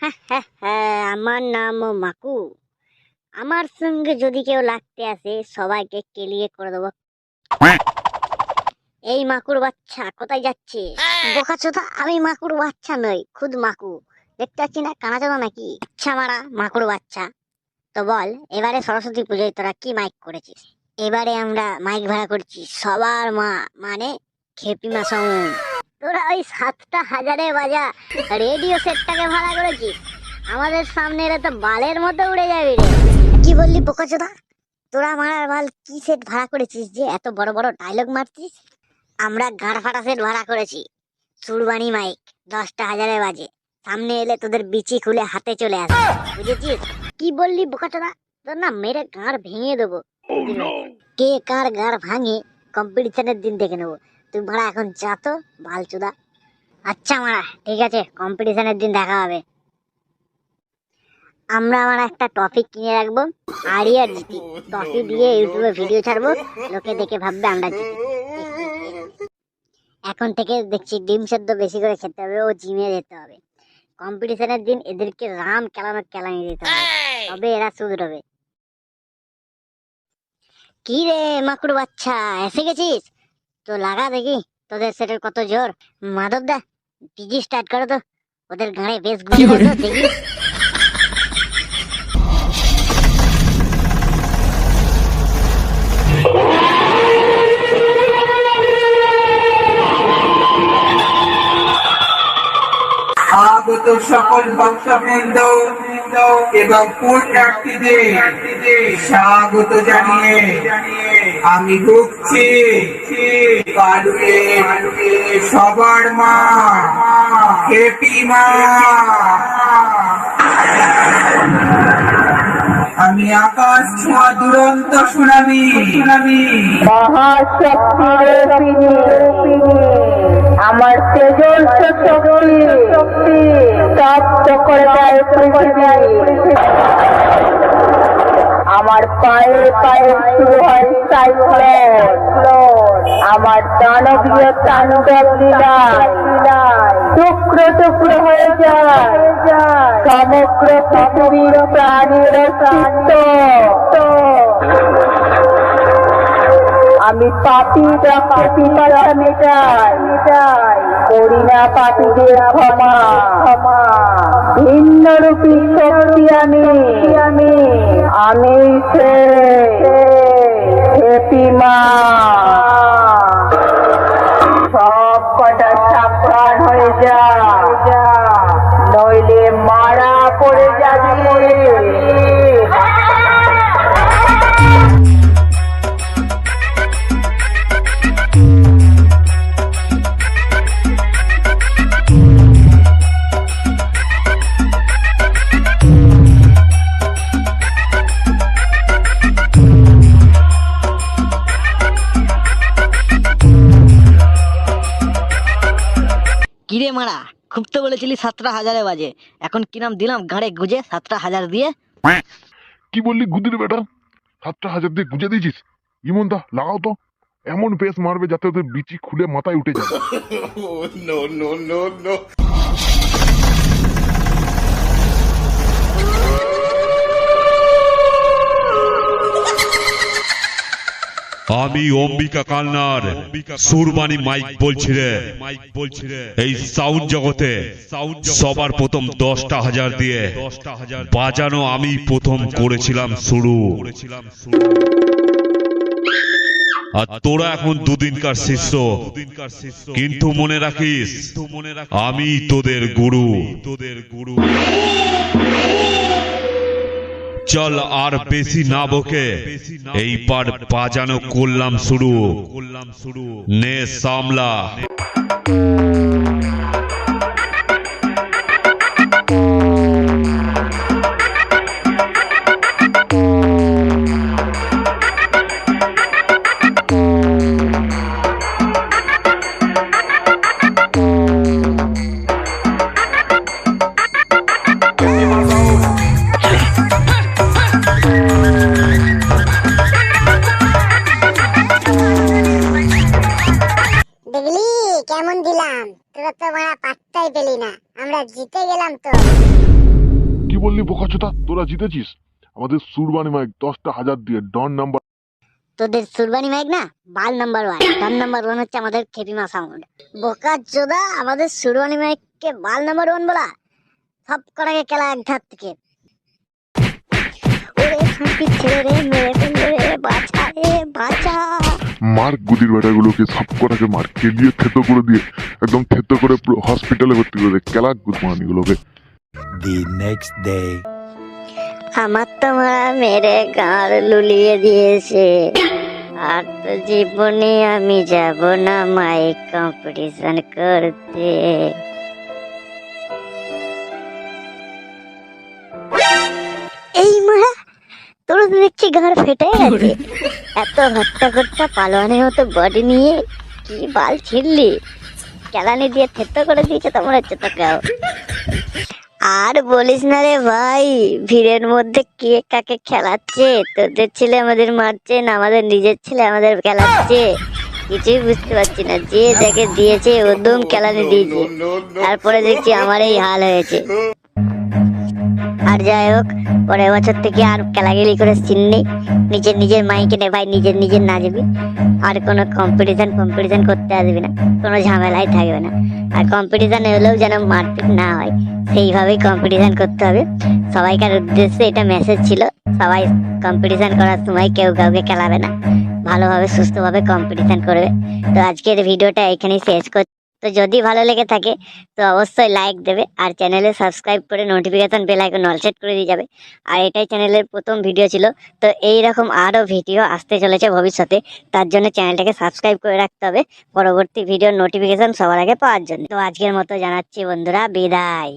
আমার নাম মাকু। আমার সঙ্গে যদি কেউ লাগতে আসে সবাইকে কেলিয়ে করে দেবো। এই মাকুর বাচ্চা কোথায় যাচ্ছে বোকা চোদা আমি মাকুর বাচ্চা নই খুদ মাকু। দেখতে পাচ্ছি না কানা চোদা নাকি? আচ্ছা মারা মাকুর বাচ্চা। তো বল এবারে সরস্বতী পুজোয় তোরা কি মাইক করেছিস? এবারে আমরা মাইক ভাড়া করছি সবার মা মানে খেপিমা সাউন্ড তোরা ওই সাতটা হাজারে বাজা রেডিও সেটটাকে ভাড়া করেছিস? আমাদের সামনে এরা তো বালের মতো উড়ে যাবি রে। কি বললি বোকাচোদা? তোরা মারার বাল কি সেট ভাড়া করেছিস যে এত বড় বড় ডায়লগ মারছিস? আমরা গাড় ফাটা সেট ভাড়া করেছি। সুরবানি মাইক দশটা হাজারে বাজে। সামনে এলে তোদের বিচি খুলে হাতে চলে আসে। বুঝেছিস? কি বললি বোকাচোদা? তোর না মেরে গাঁড় ভেঙে দেবো। কে কার গাড় ভাঙে কম্পিটিশনের দিন দেখে নেব। তুই ভাড়া এখন যা তো, বালচুদা। আচ্ছা মারা, ঠিক আছে কম্পিটিশনের দিন দেখা হবে। আমরা আমার একটা টপিক কিনে রাখব আড়ি আর জিতি। টপি দিয়ে ইউটিউবে ভিডিও ছাড়বো, লোকে দেখে ভাববে আমরা জিতি। এখন থেকে দেখছি ডিম সেদ্ধ বেশি করে খেতে হবে, ও জিমে যেতে হবে। কম্পিটিশনের দিন এদেরকে রাম কেলানো কেলানি দিতে হবে, তবে এরা শুধরবে। কি রে মাকুড় বাচ্চা, এসে গেছিস? তো লাগা দেখি তোদের সেটের কত জোর। মাধব দা পিজি স্টার্ট করো তো। ওদের গাড়ি বেশ ঘুরে দেখি। আগত সকল এবং পুণ্যার্থীদের স্বাগত জানিয়ে আমি ঢুকছি সবার মা আমি আকাশ ছোঁয়া দুরন্ত সুনামি। সুনামি আমার তেজল শক্তি তপ্ত করে দেয় পৃথিবী। আমার পায়ে পায়ে শুরু হয় সাইক্লোন আমার দানবীয় তাণ্ডব লীলায় টুকরো টুকরো হয়ে যায়। সমগ্র পৃথিবীর প্রাণীর অস্তিত্ব। আমি পাপি পাপি পারা মেটাই মেটাই করি না পাপীদের ক্ষমা। ক্ষমা ভিন্ন রূপী শক্তি আমি। আমি আমি সে মা মারা। খুব তো বলেছিলি সাতটা হাজারে বাজে। এখন কি নাম দিলাম? গাড়ে গুজে সাতটা হাজার দিয়ে। কি বললি গুদির বেটা? সাতটা হাজার দিয়ে গুজে দিয়েছিস? ইমন দা লাগাও তো। এমন পেস মারবে যাতে ওদের বিচি খুলে মাথায় উঠে যায়। আমি অম্বিকা কালনার সুরবানি মাইক বলছি রে। মাইক বলছি রে এই সাউন্ড জগতে সবার প্রথম দশটা হাজার দিয়ে দশটা হাজার বাজানো আমি প্রথম করেছিলাম শুরু। আর তোরা এখন দুদিনকার শিষ্য। কিন্তু মনে রাখিস, আমি তোদের গুরু তোদের গুরু। চল আর বেশি না বকে। বাজানো করলাম শুরু করলাম শুরু। নে সামলা। জিতে গেলাম তো। বললি বোকাচোদা? তোরা জিতেছিস? আমাদের সুরবানি মাইক দশটা হাজার দিয়ে ডন নাম্বার তোদের সুরবানি মাইক না বাল নাম্বার ওয়ান। ডান নাম্বার ওয়ান হচ্ছে আমাদের খেপিমা সাউন্ড। বোকা চোদা আমাদের সুরবানি মাইককে বাল নাম্বার ওয়ান বলা। সব কটাকে খেলা এক ধার থেকে। ওরে খাঁটি ছেড়ে রে মেরে ফেলবে রে বাঁচা রে বাঁচা মার গুদির বেটাগুলোকে সব কটাকে মার কেলিয়ে থেতো করে দিয়ে একদম থেতো করে পুরো হসপিটালে ভর্তি করে দেয়। কেলা গুদমানিগুলোকে। The next day. আমার তো মা মেরে গাঁড় লুলিয়ে দিয়েছে। আর তো জীবনে আমি যাব না মাইক কম্পিটিশন করতে। তো গাঁড় ফেটে গেছে। এত হট্টা কট্টা পালোয়ানের মতো বডি নিয়ে কি বাল ছিড়লি? কেলানি দিয়ে থেতো করে দিয়েছে তোমার হচ্ছে তোকেও আর বলিস না রে ভাই ভিড়ের মধ্যে কে কাকে খেলাচ্ছে? তোদের ছেলে আমাদের মারছে না আমাদের নিজের ছেলে আমাদের খেলাচ্ছে? কিছুই বুঝতে পারছি না। যে যাকে দিয়েছে ওদম খেলানি দিয়েছে। তারপরে দেখছি আমার এই হাল হয়েছে। আর যাই হোক, পরের বছর থেকে আর খেলাগেলি করে সিন নেই। নিজের নিজের মাইকে নে ভাই, নিজের নিজের নাচবি আর কোনো কম্পিটিশন কম্পিটিশন করতে আসবি না। কোনো ঝামেলাই থাকবে না। আর কম্পিটিশন হলেও যেন মারপিট না হয়। সেইভাবেই কম্পিটিশন করতে হবে। সবাইকার উদ্দেশ্যে এটা মেসেজ ছিল। সবাই কম্পিটিশন করার সময় কেউ কাউকে খেলাবে না। ভালোভাবে, সুস্থভাবে কম্পিটিশন করবে। তো আজকের ভিডিওটা এখানেই শেষ করছি তো যদি ভালো লেগে থাকে, তো অবশ্যই লাইক দেবে আর চ্যানেলে সাবস্ক্রাইব করে notification bell icon all set করে দিয়ে যাবে। আর এটাই চ্যানেলের প্রথম ভিডিও ছিল, তো এই রকম আরও ভিডিও আসতে চলেছে ভবিষ্যতে, তার জন্য চ্যানেলটাকে সাবস্ক্রাইব করে রাখতে হবে। পরবর্তী ভিডিওর নোটিফিকেশান সবার আগে পাওয়ার জন্য। তো আজকের মতো জানাচ্ছি বন্ধুরা, বিদায়।